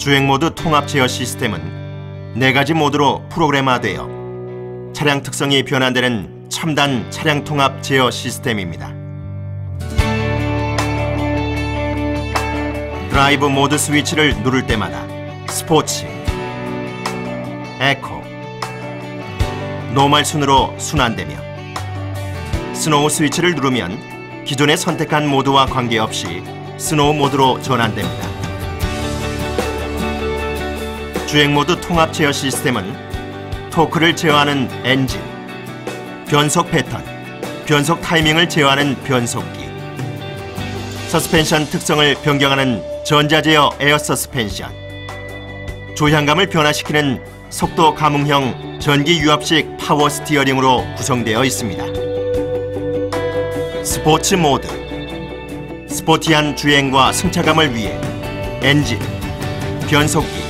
주행 모드 통합 제어 시스템은 네 가지 모드로 프로그래마되어 차량 특성이 변환되는 첨단 차량 통합 제어 시스템입니다. 드라이브 모드 스위치를 누를 때마다 스포츠, 에코, 노멀 순으로 순환되며 스노우 스위치를 누르면 기존에 선택한 모드와 관계없이 스노우 모드로 전환됩니다. 주행 모드 통합 제어 시스템은 토크를 제어하는 엔진, 변속 패턴, 변속 타이밍을 제어하는 변속기, 서스펜션 특성을 변경하는 전자제어 에어 서스펜션, 조향감을 변화시키는 속도 감응형 전기 유압식 파워 스티어링으로 구성되어 있습니다. 스포츠 모드 스포티한 주행과 승차감을 위해 엔진, 변속기,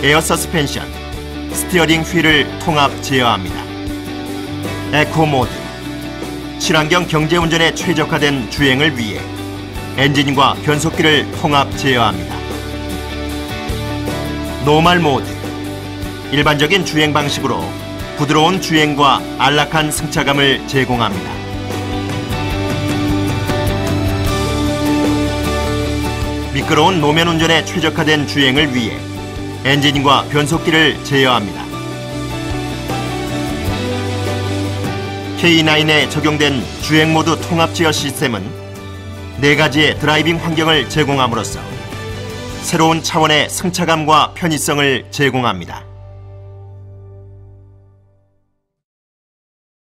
에어 서스펜션, 스티어링 휠을 통합 제어합니다. 에코 모드 친환경 경제운전에 최적화된 주행을 위해 엔진과 변속기를 통합 제어합니다. 노말 모드 일반적인 주행 방식으로 부드러운 주행과 안락한 승차감을 제공합니다. 미끄러운 노면 운전에 최적화된 주행을 위해 엔진과 변속기를 제어합니다. K9에 적용된 주행 모드 통합 제어 시스템은 네 가지의 드라이빙 환경을 제공함으로써 새로운 차원의 승차감과 편의성을 제공합니다.